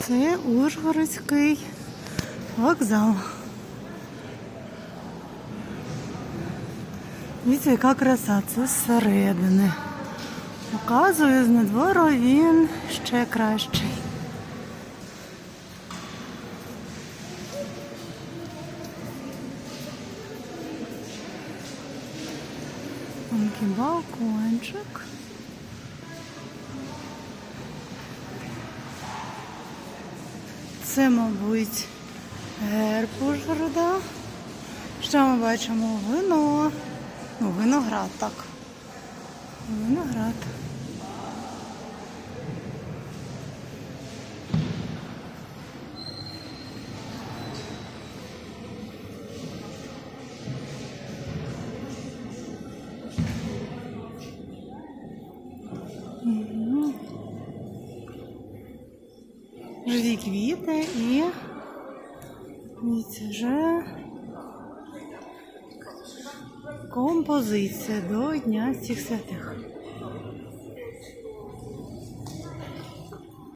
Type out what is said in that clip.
Це Ужгородський вокзал. Дивіться, яка краса, це зсередини. Показую, з надвору він ще кращий. Тонкий балкончик. Це, мабуть, герб Ужгорода. Що ми бачимо? Вино. Ну, виноград, так. Виноград. Мгм. Живі квіти і дивіться, вже композиція до Дня всіх святих.